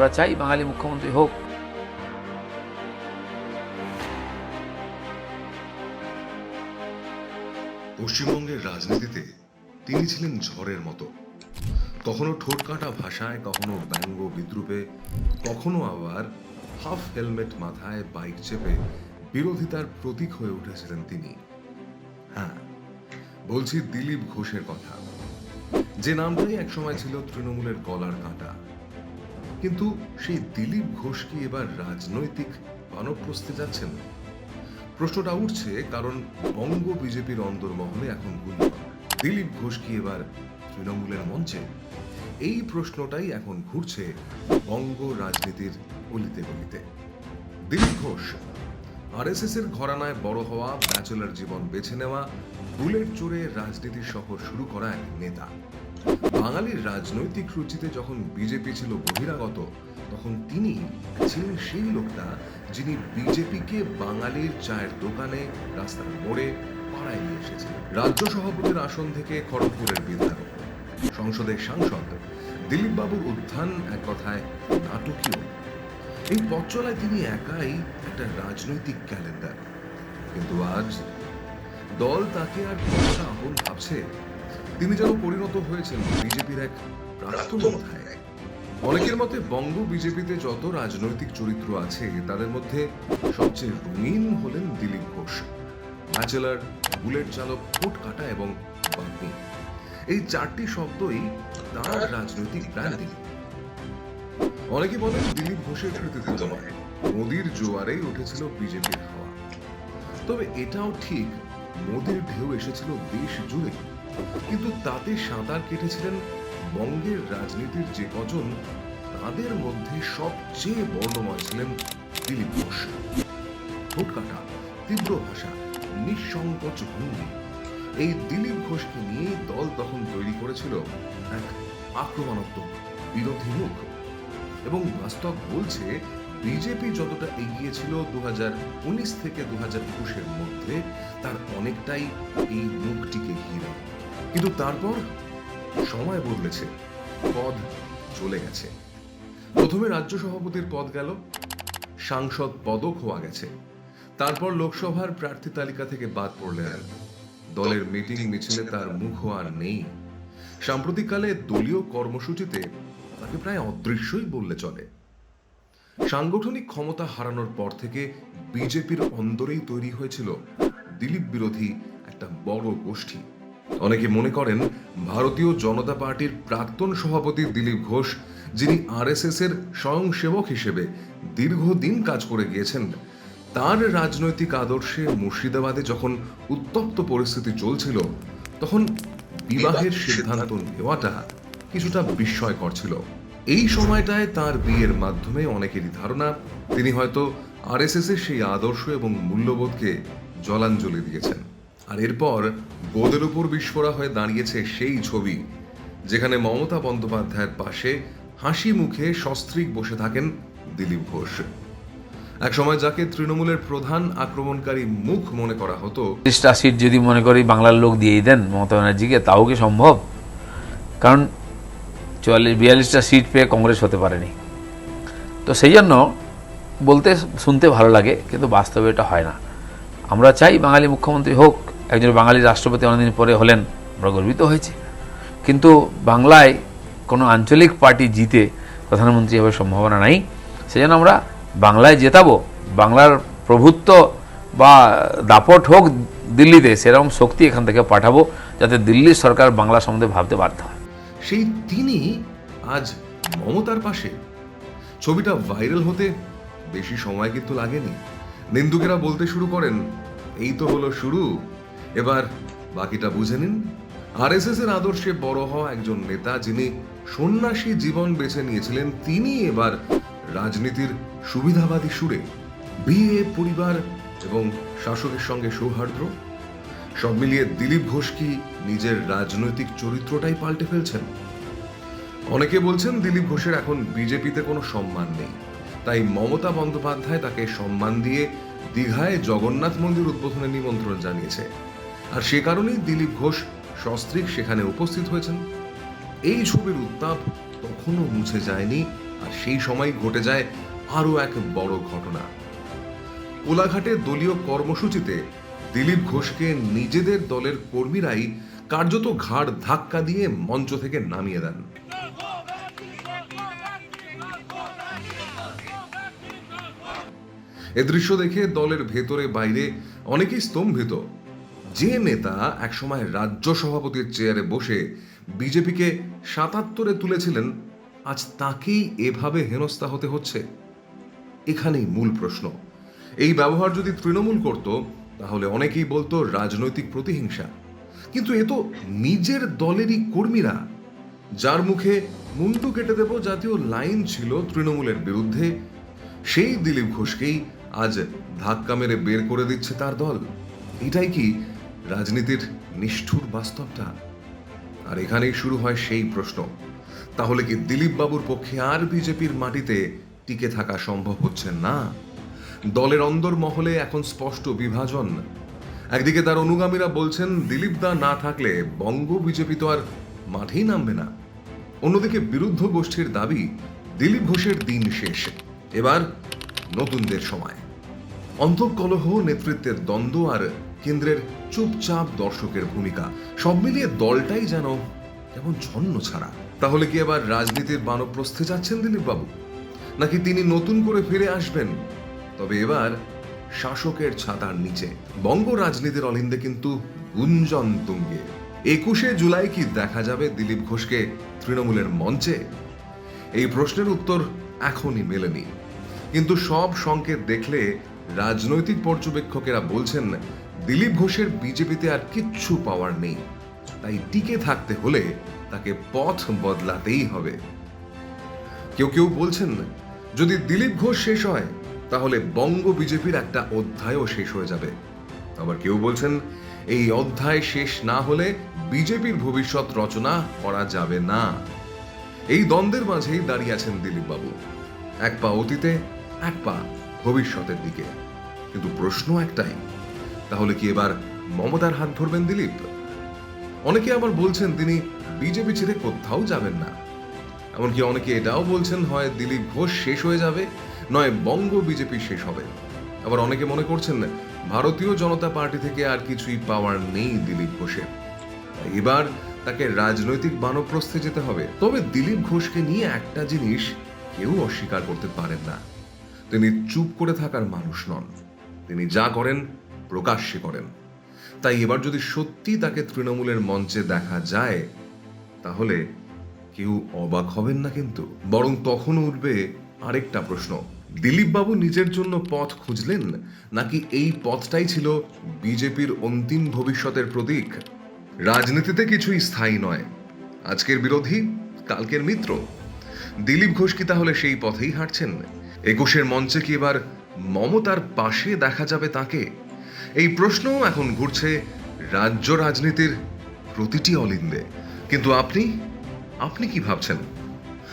আমরা চাই বাঙালি মুখ্যমন্ত্রী হোক। পশ্চিমবঙ্গের রাজনীতিতে তিনি ছিলেন ঝড়ের মতো। কখনো ঠোঁটকাটা ভাষায়, কখনো ব্যঙ্গ বিদ্রুপে, কখনো আবার হাফ হেলমেট মাথায় বাইক চেপে বিরোধিতার প্রতীক হয়ে উঠেছিলেন তিনি। হ্যাঁ বলছি দিলীপ ঘোষের কথা। যে নামটাই একসময় ছিল তৃণমূলের গলার কাঁটা কিন্তু সেই দিলীপ ঘোষ কি এবার রাজনৈতিক বানপ্রস্তে যাচ্ছেন? প্রশ্নটা উঠছে কারণ বঙ্গ বিজেপির অন্দরমহলে এখন গুলি। দিলীপ ঘোষ কি এবার তৃণমূলের মঞ্চে? এই প্রশ্নটাই এখন ঘুরছে বঙ্গ রাজনীতির অলিতে গলিতে। দিলীপ ঘোষ আরএসএস এর ঘরানায় বড় হওয়া, ব্যাচেলার জীবন বেছে নেওয়া, বুলেট চড়ে রাজনীতির সফর শুরু করা এক নেতা। বাঙালির রাজনৈতিক রুচিতে যখন বিজেপি ছিল বহিরাগত, তখন তিনি ছিলেন সেই লোকটা যিনি বিজেপিকে বাঙালির চায়ের দোকানে, রাস্তার মোড়ে পাড়ায় নিয়ে এসেছিলেন। রাজ্য সভাপতির আসন থেকে খড়গপুরের বিধায়ক, সংসদের সাংসদ দিলীপ বাবুর উত্থান এক কথায় নাটকীয়। এই পথ চলায় তিনি একাই একটা রাজনৈতিক ক্যালেন্ডার। কিন্তু আজ দল তাকে আর কতটা আপন ভাবছে তিনি যেন পরিণত হয়েছেন বিজেপির এক প্রাক্তন অনেকের মতে বঙ্গ বিজেপিতে যত রাজনৈতিক চরিত্র আছে তাদের মধ্যে সবচেয়ে রঙিন হলেন দিলীপ ঘোষ। ব্যাচেলার বুলেট চালক ফুট কাটা এবং বাগ্মী এই চারটি শব্দই তার রাজনৈতিক ব্র্যান্ডিং অনেকে বলেন দিলীপ ঘোষের কৃতিত্ব নয় মোদির জোয়ারেই উঠেছিল বিজেপির হাওয়া। তবে এটাও ঠিক মোদির ঢেউ এসেছিল দেশ জুড়ে কিন্তু তাতে সাঁতার কেটেছিলেন বঙ্গের রাজনীতির যে কজন, তাদের মধ্যে সবচেয়ে বর্ণময় ছিলেন দিলীপ ঘোষ। ঠোঁটকাটা তীব্র ভাষা, নিঃসংকোচ ভঙ্গি। এই দিলীপ ঘোষকে নিয়ে দল তখন তৈরি করেছিল এক আক্রমণাত্মক বিরোধী মুখ। এবং বাস্তব বলছে, বিজেপি যতটা এগিয়ে ছিল দু থেকে দু হাজার একুশের মধ্যে, তার অনেকটাই এই মুখটিকে ঘিরে। কিন্তু তারপর সময় বদলেছে। পদ চলে গেছে। প্রথমে রাজ্য সভাপতির পদ গেল, সাংসদ পদক খোয়া গেছে। তারপর লোকসভার প্রার্থী তালিকা থেকে বাদ পড়লেন দলের মিটিং মিছিলে তার মুখ আর নেই। সাম্প্রতিককালে দলীয় কর্মসূচিতে তাকে প্রায় অদৃশ্যই বললে চলে। সাংগঠনিক ক্ষমতা হারানোর পর থেকে বিজেপির অন্দরেই তৈরি হয়েছিল দিলীপ বিরোধী একটা বড় গোষ্ঠী। অনেকে মনে করেন ভারতীয় জনতা পার্টির প্রাক্তন সভাপতি দিলীপ ঘোষ, যিনি আরএসএস এর স্বয়ংসেবক হিসেবে দীর্ঘদিন কাজ করে গিয়েছেন। তার রাজনৈতিক আদর্শে মুর্শিদাবাদে যখন উত্তপ্ত পরিস্থিতি চলছিল, তখন বিবাহের সিদ্ধান্ত নেওয়াটা কিছুটা বিস্ময়কর ছিল। এই সময়টায় তার বিয়ের মাধ্যমে অনেকেরই ধারণা, তিনি হয়তো আরএসএস এর সেই আদর্শ এবং মূল্যবোধকে জলাঞ্জলি দিয়েছেন। আর এরপর গোদের উপর বিস্ফোরা হয়ে দাঁড়িয়েছে সেই ছবি, যেখানে মমতা বন্দ্যোপাধ্যায়ের পাশে হাসি মুখে সস্ত্রীক বসে থাকেন দিলীপ ঘোষ। এক সময় যাকে তৃণমূলের প্রধান আক্রমণকারী মুখ মনে করা হতো তিরিশটা সিট যদি মনে করি বাংলার লোক দিয়েই দেন মমতা ব্যানার্জিকে, তাও কি সম্ভব? কারণ চুয়াল্লিশ, বিয়াল্লিশটা সিট পেয়ে কংগ্রেস হতে পারেনি। তো সেই জন্য বলতে, শুনতে ভালো লাগে, কিন্তু বাস্তবে এটা হয় না। আমরা চাই বাঙালি মুখ্যমন্ত্রী হোক একজন বাঙালি রাষ্ট্রপতি অনেকদিন পরে হলেন, আমরা গর্বিত হয়েছে। কিন্তু বাংলায় কোনো আঞ্চলিক পার্টি জিতে প্রধানমন্ত্রী হওয়ার সম্ভাবনা নাই। সেই জন্য আমরা বাংলায় জেতাবো, বাংলার প্রভুত্ব বা দাপট হোক দিল্লিতে, সেরকম শক্তি এখান থেকে পাঠাবো যাতে দিল্লির সরকার বাংলা সম্বন্ধে ভাবতে বাধ্য হয়। সেই তিনি আজ মমতার পাশে। ছবিটা ভাইরাল হতে বেশি সময় কিন্তু লাগেনি। নিন্দুকেরা বলতে শুরু করেন, এই তো হলো শুরু এবার বাকিটা বুঝে নিন। আরএসএস এর আদর্শে বড় হওয়া একজন নেতা যিনি সন্ন্যাসী জীবন বেছে নিয়েছিলেন, তিনি এবার রাজনীতির সুবিধাবাদী সুরে, বিয়ে, পরিবার এবং শাসকের সঙ্গে সৌহার্দ্য সব মিলিয়ে দিলীপ ঘোষ কি নিজের রাজনৈতিক চরিত্রটাই পাল্টে ফেলছেন? অনেকে বলছেন দিলীপ ঘোষের এখন বিজেপিতে কোনো সম্মান নেই। তাই মমতা বন্দ্যোপাধ্যায় তাকে সম্মান দিয়ে দীঘায় জগন্নাথ মন্দির উদ্বোধনে নিমন্ত্রণ জানিয়েছে। আর সে কারণেই দিলীপ ঘোষ সস্ত্রীক সেখানে উপস্থিত হয়েছেন। এই ছবির উত্তাপ তখনও মুছে যায়নি আর সেই সময় ঘটে যায় আরও এক বড় ঘটনা। কোলাঘাটে দলীয় কর্মসূচিতে দিলীপ ঘোষকে নিজেদের দলের কর্মীরাই কার্যত ঘাড় ধাক্কা দিয়ে মঞ্চ থেকে নামিয়ে দেন। এ দৃশ্য দেখে দলের ভেতরে বাইরে অনেকেই স্তম্ভিত। যে নেতা একসময় রাজ্য সভাপতির চেয়ারে বসে বিজেপিকে সাতাত্তরে তুলেছিলেন, আজ তাকেই এভাবে হেনস্থা হতে হচ্ছে? এখানেই মূল প্রশ্ন। এই ব্যবহার যদি তৃণমূল করত, তাহলে অনেকেই বলতো রাজনৈতিক প্রতিহিংসা। কিন্তু এ তো নিজের দলেরই কর্মীরা। যার মুখে মুন্টু কেটে দেব জাতীয় লাইন ছিল তৃণমূলের বিরুদ্ধে, সেই দিলীপ ঘোষকেই আজ ধাক্কা মেরে বের করে দিচ্ছে তার দল। এটাই কি রাজনীতির নিষ্ঠুর বাস্তবটা? আর এখানেই শুরু হয় সেই প্রশ্ন। তাহলে কি দিলীপ বাবুর পক্ষে আর বিজেপির মাটিতে টিকে থাকা সম্ভব হচ্ছে না? দলের অন্দর মহলে এখন স্পষ্ট বিভাজন। একদিকে তার অনুগামীরা বলছেন দিলীপ দা না থাকলে বঙ্গ বিজেপি তো আর মাঠেই নামবে না। অন্যদিকে বিরুদ্ধ গোষ্ঠীর দাবি, দিলীপ ঘোষের দিন শেষ। এবার নতুনদের সময়। অন্তঃকলহ নেতৃত্বের দ্বন্দ্ব আর কেন্দ্রের চুপচাপ দর্শকের ভূমিকা। সব মিলিয়ে দলটাই যেন কেমন ছন্ন ছাড়া। তাহলে কি এবার রাজনীতির বানপ্রস্থে যাচ্ছেন দিলীপ বাবু নাকি তিনি নতুন করে ফিরে আসবেন? তবে এবার শাসকের ছাতার নিচে। বঙ্গ রাজনীতির অলিন্দে কিন্তু গুঞ্জন তুঙ্গে। একুশে জুলাই কি দেখা যাবে দিলীপ ঘোষকে তৃণমূলের মঞ্চে? এই প্রশ্নের উত্তর এখনই মেলেনি। কিন্তু সব সংকেত দেখলে রাজনৈতিক পর্যবেক্ষকেরা বলছেন দিলীপ ঘোষের বিজেপিতে আর কিচ্ছু পাওয়ার নেই। তাই টিকে থাকতে হলে তাকে পথ বদলাতেই হবে। কেউ কেউ বলছেন, যদি দিলীপ ঘোষ শেষ হয়, তাহলে বঙ্গ বিজেপির একটা অধ্যায়ও শেষ হয়ে যাবে। আবার কেউ বলছেন, এই অধ্যায় শেষ না হলে বিজেপির ভবিষ্যৎ রচনা করা যাবে না। এই দ্বন্দ্বের মাঝেই দাঁড়িয়ে আছেন দিলীপ বাবু এক পা অতীতে, এক পা ভবিষ্যতের দিকে। কিন্তু প্রশ্ন একটাই তাহলে কি এবার মমতার হাত ধরবেন দিলীপ? অনেকে আবার বলছেন তিনি বিজেপি ছেড়ে কোথাও যাবেন না। এমনকি অনেকে এটাও বলছেন, হয় দিলীপ ঘোষ শেষ হয়ে যাবে, নয় বঙ্গ বিজেপি শেষ হবে। আবার অনেকে মনে করছেন, ভারতীয় জনতা পার্টি থেকে আর কিছুই পাওয়ার নেই দিলীপ ঘোষের। এবার তাকে রাজনৈতিক বানপ্রস্থে যেতে হবে। তবে দিলীপ ঘোষকে নিয়ে একটা জিনিস কেউ অস্বীকার করতে পারেন না। তিনি চুপ করে থাকার মানুষ নন। তিনি যা করেন প্রকাশ্যে করেন। তাই এবার যদি সত্যি তাকে তৃণমূলের মঞ্চে দেখা যায়, তাহলে কেউ অবাক হবেন না কিন্তু। বরং তখন উঠবে আরেকটা প্রশ্ন। দিলীপ বাবু নিজের জন্য পথ খুঁজলেন? নাকি এই পথটাই ছিল বিজেপির অন্তিম ভবিষ্যতের প্রতীক? রাজনীতিতে কিছুই স্থায়ী নয়। আজকের বিরোধী, কালকের মিত্র। দিলীপ ঘোষ কি তাহলে সেই পথেই হাঁটছেন? একুশের মঞ্চে কি এবার মমতার পাশে দেখা যাবে তাকে? এই প্রশ্নও এখন ঘুরছে রাজ্য রাজনীতির প্রতিটি অলিন্দে। কিন্তু আপনি আপনি কি ভাবছেন?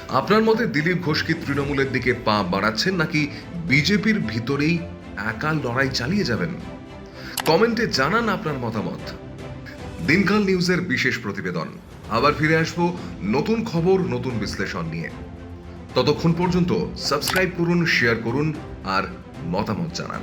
আপনার মতে দিলীপ ঘোষ কি তৃণমূলের দিকে পা বাড়াচ্ছেন নাকি বিজেপির ভিতরেই একা লড়াই চালিয়ে যাবেন? কমেন্টে জানান আপনার মতামত। দিনকাল নিউজের বিশেষ প্রতিবেদন। আবার ফিরে আসব নতুন খবর, নতুন বিশ্লেষণ নিয়ে। ততক্ষণ পর্যন্ত সাবস্ক্রাইব করুন, শেয়ার করুন আর মতামত জানান।